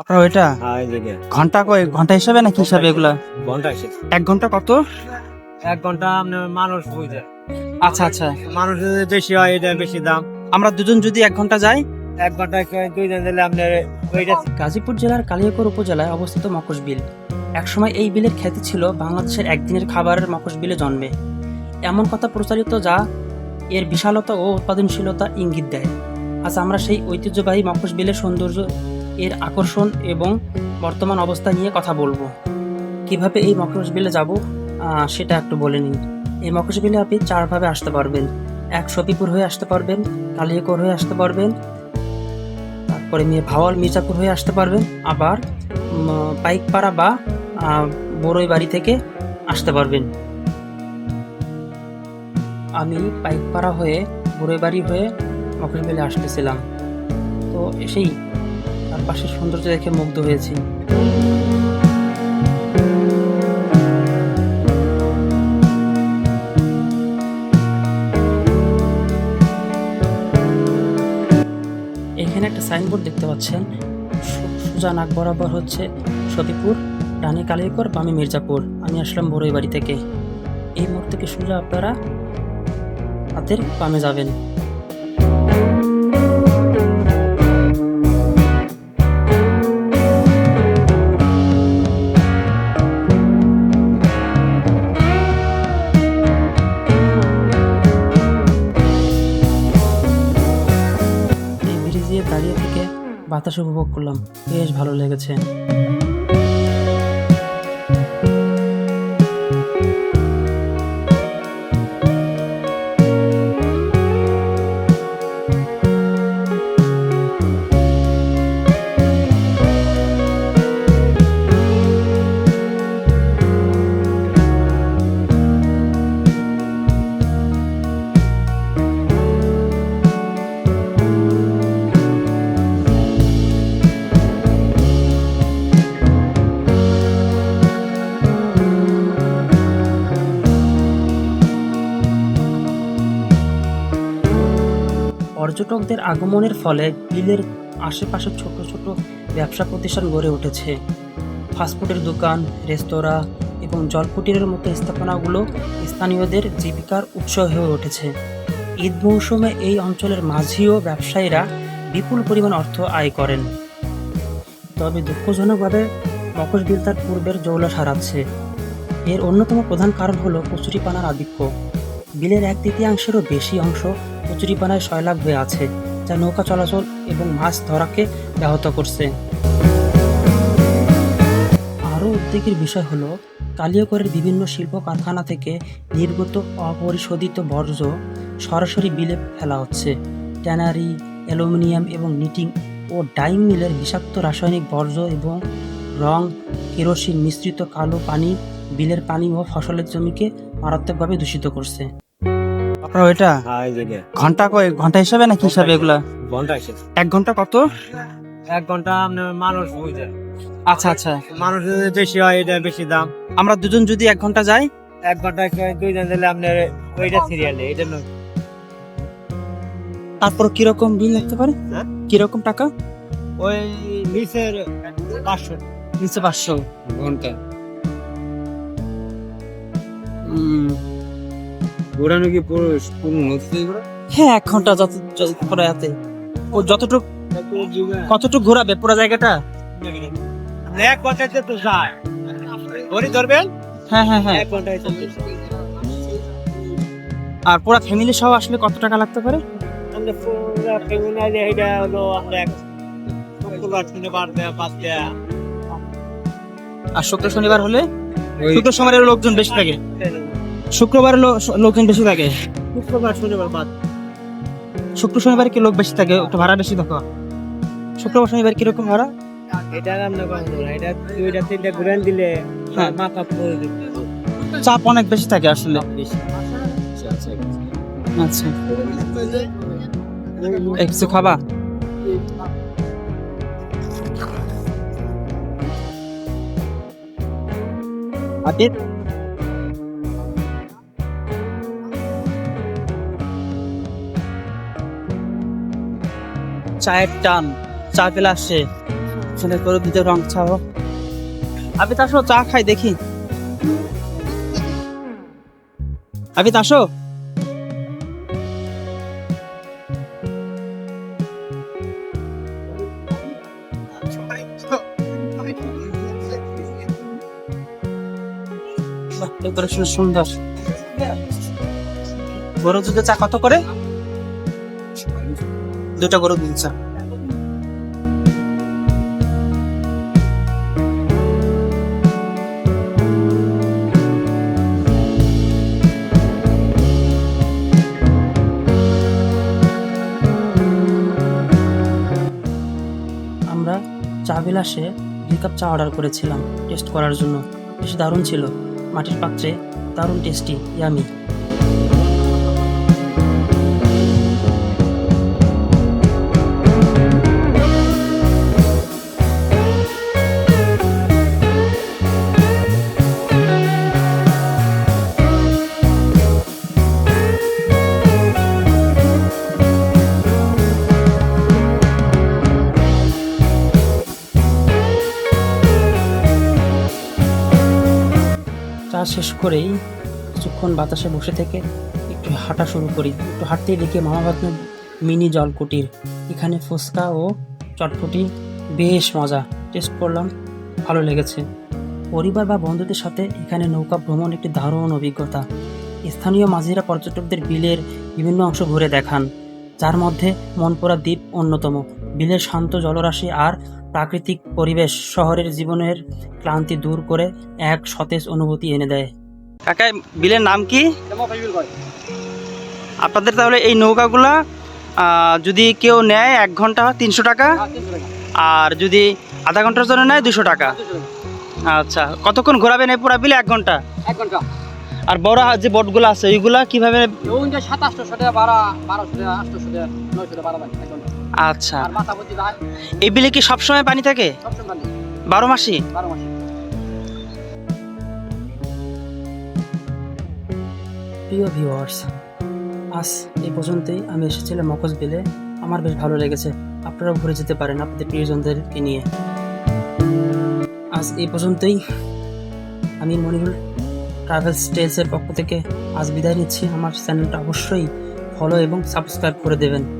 আপনার ওইটা? হ্যাঁ ঘণ্টা কয় ঘণ্টা হিসাবে নাকি হিসাবে এগুলা? ঘণ্টা শেষ এক ঘণ্টা কত? এক ঘণ্টা আপনার মানুষ বুঝে। আচ্ছা আচ্ছা। মানুষ যদি বেশি হয় এটা বেশি দাম। আমরা দুজন যদি এক ঘণ্টা যাই? এক ঘণ্টা দুইজন দিলে আপনার ওইটা গাজীপুর জেলার কালিয়াকৈর উপজেলায় অবস্থিত মকশ বিল। একসময় এই বিলের খ্যাতি ছিল বাংলাদেশের একদিনের খাবারের মকশ বিলে জন্মে। এমন কথা প্রচারিত যা এর বিশালতা ও উৎপাদনশীলতা ইঙ্গিত দেয়। আজ আমরা সেই ঐতিহ্যবাহী মকশ বিলের সৌন্দর্য এর আকর্ষণ এবং বর্তমান অবস্থা নিয়ে কথা বলব। কীভাবে এই মকশ বিলে যাব সেটা একটু বলে নিন এই মকশ বিলে আপনি চারভাবে আসতে পারবেন। এক সফিপুর হয়ে আসতে পারবেন, কালিয়াকৈর হয়ে আসতে পারবেন, তারপরে নিয়ে ভাওয়াল মির্জাপুর হয়ে আসতে পারবেন, আবার পাইকপাড়া বা বড়ই বাড়ি থেকে আসতে পারবেন। আমি পাইকপাড়া হয়ে, বড়ই বাড়ি হয়ে মকরবেলে আসতেছিলাম। তো এসেই তার পাশের সৌন্দর্য দেখে মুগ্ধ হয়েছি। এখানে একটা সাইনবোর্ড দেখতে পাচ্ছেন। সু- সোজা নাক বরাবর হচ্ছে সতীপুর ডানে কালীকর বামে মির্জাপুর। আমি আসলাম বড়ই বাড়ি থেকে। এই মোড় থেকে সোজা আপনারা হাতের বামে যাবেন? বাতাস উপভোগ করলাম। বেশ ভালো লেগেছে। পর্যটকদের আগমনের ফলে বিলের আশেপাশে ছোট ছোট ব্যবসা প্রতিষ্ঠান গড়ে উঠেছে। ফাস্টফুডের দোকান, রেস্তোরাঁ এবং জলকুটিরের মতো স্থাপনাগুলো স্থানীয়দের জীবিকার উৎস হয়ে উঠেছে। ঈদ মৌসুমে এই অঞ্চলের মাঝি ও ব্যবসায়ীরা বিপুল পরিমাণ অর্থ আয় করেন। তবে দুঃখজনকভাবে মকশ বিল তার পূর্বের জৌলা সারাচ্ছে। এর অন্যতম প্রধান কারণ হলো কচুরিপানার আধিক্য। বিলের এক তৃতীয়াংশেরও বেশি অংশ কচুরিপানায় সয়লাভ হয়ে আছে, যা নৌকা চলাচল এবং মাছ ধরাকে ব্যাহত করছে। আরও উদ্বেগের বিষয় হলো কালিয়াকরের বিভিন্ন শিল্প কারখানা থেকে নির্গত অপরিশোধিত বর্জ্য সরাসরি বিলে ফেলা হচ্ছে। ট্যানারি, অ্যালুমিনিয়াম এবং নিটিং ও ডাইং মিলের বিষাক্ত রাসায়নিক বর্জ্য এবং রং, কেরোসিন মিশ্রিত কালো পানি বিলের পানি ও ফসলের জমিকে মারাত্মকভাবে দূষিত করছে। আপনার ওইটা? হ্যাঁ ঘণ্টা কয় ঘণ্টা হিসাবে নাকি হিসাবে এগুলা? ঘণ্টা শেষ এক ঘণ্টা কত? এক ঘণ্টা আপনার মানুষ বুঝে আচ্ছা আচ্ছা। মানুষ বেশি হয় এটা বেশি দাম। আমরা দুজন যদি এক ঘণ্টা যাই? এক ঘণ্টা দুইজন দিলে আপনার ওইটা সিরিয়ালে এটা নয় তারপর কীরকম বিল লাগতে পারে? হ্যাঁ? কীরকম টাকা? ওই নিচের পাঁচশো। নিচে পাঁচশো। ঘণ্টা। ঘোরানো কি পুরো পুরো নদীতে ঘোরা? হ্যাঁ এক ঘণ্টা যত যত ও যতটুক কতটুক ঘোরাবে পুরো জায়গাটা? এক তো যায়। ধরে ধরবেন হ্যাঁ হ্যাঁ হ্যাঁ। এক ঘন্টায় আর পুরো ফ্যামিলি সহ আসলে কত টাকা লাগতে পারে? আমরা পুরো ফেমিনাইজ এটা হলো আমরা শুক্রবার শনিবার দেয়া আর শুক্র শনিবার হলে শুক্র শনিবারের লোকজন বেশি থাকে। শুক্রবার লোকজন বেশি থাকে। শুক্রবার শনিবার বাদ। শুক্র শনিবার কি লোক বেশি থাকে? একটু ভাড়া বেশি দেখো। শুক্রবার শনিবার কীরকম ভাড়া? এটা আমরা কখনো না। এটা দুইটা তিনটা ঘুরেন দিলে হ্যাঁ। মাথা পড়ে দিবে চাপ অনেক বেশি থাকে আসলে। আচ্ছা এই কিছু খাবা। আবির চায়ের টান চা আসে ছেলে করে দিতে রং ছাও আবিত আসো চা খাই দেখি। বাহ, ডেকোরেশন সুন্দর। গরু দুধের চা কত করে? দুটা গরু চা আমরা চা বিলাসে দুই কাপ চা অর্ডার করেছিলাম, টেস্ট করার জন্য। বেশ দারুণ ছিল। মাটির পাত্রে দারুণ টেস্টি, ইয়ামি। চা শেষ করেই কিছুক্ষণ বাতাসে বসে থেকে একটু হাঁটা শুরু করি। একটু হাঁটতেই দেখি মামা ভাগ্নের মিনি জলকুটির। এখানে ফুচকা ও চটপটি বেশ মজা। টেস্ট করলাম, ভালো লেগেছে। পরিবার বা বন্ধুদের সাথে এখানে নৌকা ভ্রমণ একটি দারুণ অভিজ্ঞতা। স্থানীয় মাঝিরা পর্যটকদের বিলের বিভিন্ন অংশ ঘুরে দেখান, যার মধ্যে মনপুরা দ্বীপ অন্যতম। বিলের শান্ত জলরাশি আর প্রাকৃতিক পরিবেশ শহরের জীবনের ক্লান্তি দূর করে এক সতেজ অনুভূতি এনে দেয়। কাকা বিলের নাম কি? আপনাদের তাহলে এই নৌকাগুলা যদি কেউ নেয় এক ঘণ্টা তিনশো টাকা আর যদি আধা ঘণ্টার জন্য নেয় দুশো টাকা। আচ্ছা কতক্ষণ ঘোরাবেন এই পুরা বিলে? এক ঘণ্টা? এক ঘণ্টা। আর বড় যে বোটগুলো আছে ওইগুলা কীভাবে সাতাশশো টাকা বারো বারোশো টাকা আটশোশো টাকা নয়শো টাকা বারো এক ঘণ্টা। আচ্ছা। এই বিলে কি সবসময় পানি থাকে? বারো মাসে প্রিয় আজ এই পর্যন্তই। আমি এসেছিলাম মকস বিলে। আমার বেশ ভালো লেগেছে। আপনারাও ঘুরে যেতে পারেন আপনাদের প্রিয়জনদেরকে নিয়ে। আজ এই পর্যন্তই। আমি মনিরুল ট্রাভেলস স্টেলসের পক্ষ থেকে আজ বিদায় নিচ্ছি। আমার চ্যানেলটা অবশ্যই ফলো এবং সাবস্ক্রাইব করে দেবেন।